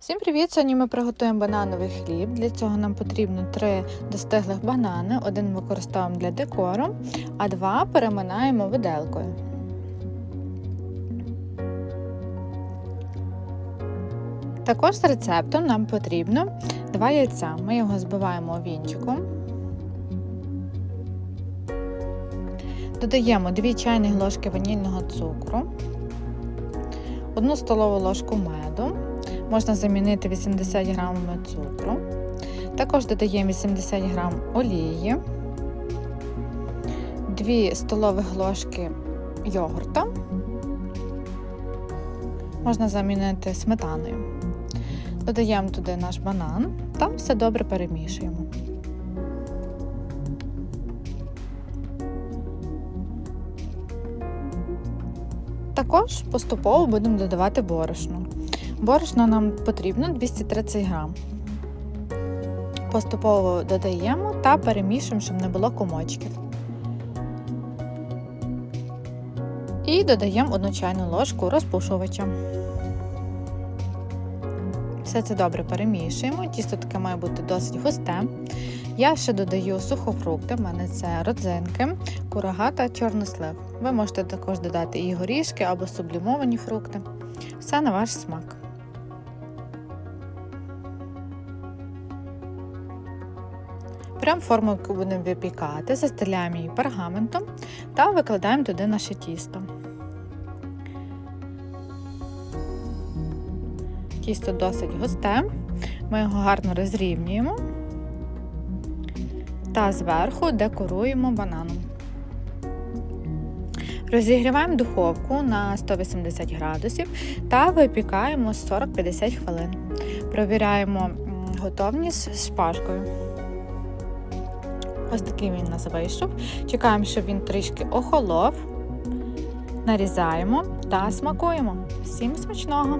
Всім привіт! Сьогодні ми приготуємо банановий хліб. Для цього нам потрібно 3 достиглих банани, один використовуємо для декору, а два переминаємо виделкою. Також з рецептом нам потрібно 2 яйця. Ми його збиваємо вінчиком. Додаємо 2 чайні ложки ванільного цукру, 1 столову ложку меду можна замінити 80 грамами цукру. Також додаємо 80 грам олії, 2 столових ложки йогурта. Можна замінити сметаною. Додаємо туди наш банан та все добре перемішуємо. Також поступово будемо додавати борошно. Борошна нам потрібно 230 грам. Поступово додаємо та перемішуємо, щоб не було комочків. І додаємо 1 чайну ложку розпушувача. Все це добре перемішуємо. Тісто таке має бути досить густе. Я ще додаю сухофрукти, в мене це родзинки, курага та чорнослив. Ви можете також додати і горішки або сублімовані фрукти. Все на ваш смак. Прям форму, яку будемо випікати, застеляємо її пергаментом та викладаємо туди наше тісто. Тісто досить густе, ми його гарно розрівнюємо та зверху декоруємо бананом. Розігріваємо духовку на 180 градусів та випікаємо 40-50 хвилин. Провіряємо готовність шпажкою. Ось такий він у нас вийшов. Чекаємо, щоб він трішки охолов. Нарізаємо та смакуємо. Всім смачного!